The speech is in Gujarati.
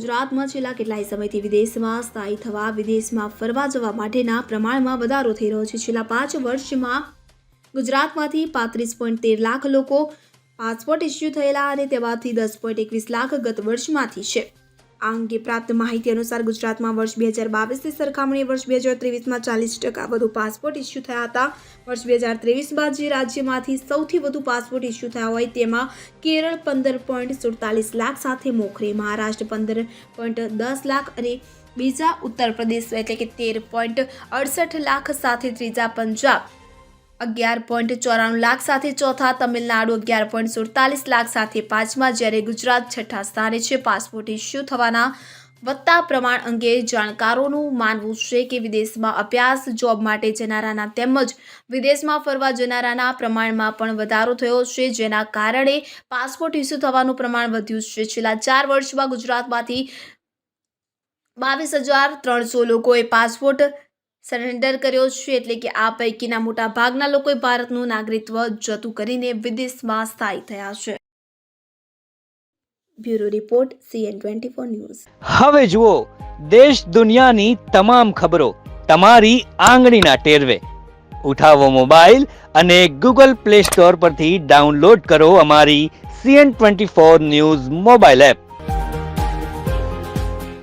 ગુજરાતમાં છેલ્લા કેટલાય સમયથી વિદેશમાં સ્થાયી થવા, વિદેશમાં ફરવા જવા માટેના પ્રમાણમાં વધારો થઈ રહ્યો છે. છેલ્લા પાંચ વર્ષમાં ગુજરાતમાંથી પાંત્રીસ પોઈન્ટ તેર લાખ લોકો પાસપોર્ટ ઇસ્યુ થયેલા અને તેમાંથી દસ પોઈન્ટ એકવીસ લાખ ગત વર્ષમાંથી છે. આ અંગે પ્રાપ્ત માહિતી અનુસાર ગુજરાતમાં વર્ષ બે હજાર બાવીસની સરખામણીએ વર્ષ બે હજાર ત્રેવીસમાં ચાલીસ ટકા વધુ પાસપોર્ટ ઇસ્યુ થયા હતા. વર્ષ બે હજાર ત્રેવીસ બાદ જે રાજ્યમાંથી સૌથી વધુ પાસપોર્ટ ઇસ્યુ થયા હોય તેમાં કેરળ પંદર પોઈન્ટ સુડતાલીસ લાખ સાથે મોખરે, મહારાષ્ટ્ર પંદર પોઈન્ટ દસ લાખ અને બીજા ઉત્તર પ્રદેશ એટલે કે તેર પોઈન્ટ અડસઠ લાખ સાથે ત્રીજા પંજાબ અગિયાર પોઈન્ટ ચોરાણું લાખ સાથે ચોથા, તમિલનાડુ અગિયાર પોઈન્ટ સુડતાલીસ લાખ સાથે પાંચમા જ્યારે ગુજરાત છઠ્ઠા સ્થાને છે. પાસપોર્ટ ઇસ્યુ થવાના વધતા પ્રમાણ અંગે જાણકારોનું માનવું છે કે વિદેશમાં અભ્યાસ, જોબ માટે જનારાના તેમજ વિદેશમાં ફરવા જનારાના પ્રમાણમાં પણ વધારો થયો છે, જેના કારણે પાસપોર્ટ ઇસ્યુ થવાનું પ્રમાણ વધ્યું છે. છેલ્લા ચાર વર્ષમાં ગુજરાતમાંથી બાવીસ હજાર ત્રણસો લોકોએ પાસપોર્ટ સરેન્ડર કર્યો છે એટલે કે આ પૈકીના મોટા ભાગના લોકોએ ભારતનું નાગરિકત્વ જતું કરીને વિદેશમાં સ્થાયી થયા છે. Bureau report, CN twenty four news. હવે જુઓ, દેશ દુનિયાની તમામ ખબરો તમારી આંગળીના ટેરવે. ઉઠાવો મોબાઈલ અને ગૂગલ પ્લે સ્ટોર પરથી ડાઉનલોડ કરો અમારી CN twenty four news mobile app.